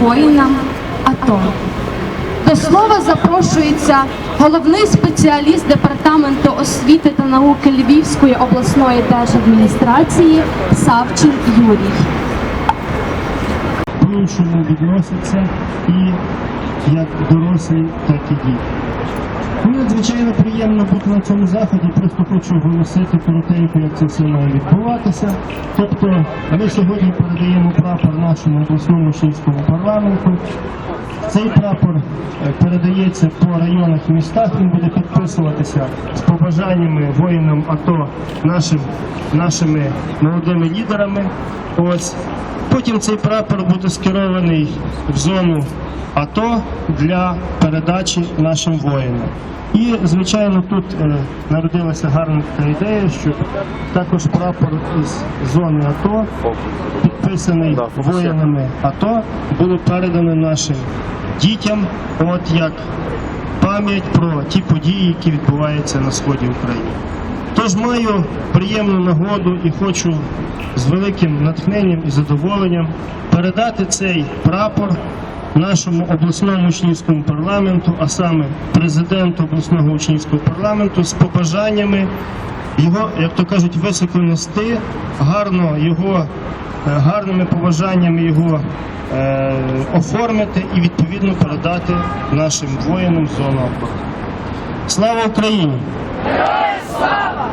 воїнам АТО. До слова запрошується головний спеціаліст департаменту освіти та науки Львівської обласної держадміністрації Савчин Юрій. по-іншому відносяться і як дорослі, так і діти. Мені надзвичайно приємно бути на цьому заході, просто хочу оголосити коротенько, як це все має відбуватися. Тобто ми сьогодні передаємо прапор нашому обласному чинському парламенту. Цей прапор е, передається по районах і містах. Він буде підписуватися з побажаннями воїнам АТО нашим, нашими молодими лідерами. Ось потім цей прапор буде скерований в зону АТО для передачі нашим воїнам. І, звичайно, тут е, народилася гарна така ідея, щоб також прапор із зони АТО, підписаний воїнами АТО, було передано нашим дітям, от як пам'ять про ті події, які відбуваються на сході України. Тож маю приємну нагоду і хочу з великим натхненням і задоволенням передати цей прапор нашому обласному учнівському парламенту, а саме президенту обласного учнівського парламенту з побажаннями його, як то кажуть, високо нести, гарно його е, гарними побажаннями його е, оформити і відповідно передати нашим воїнам зону Слава Україні! Слава!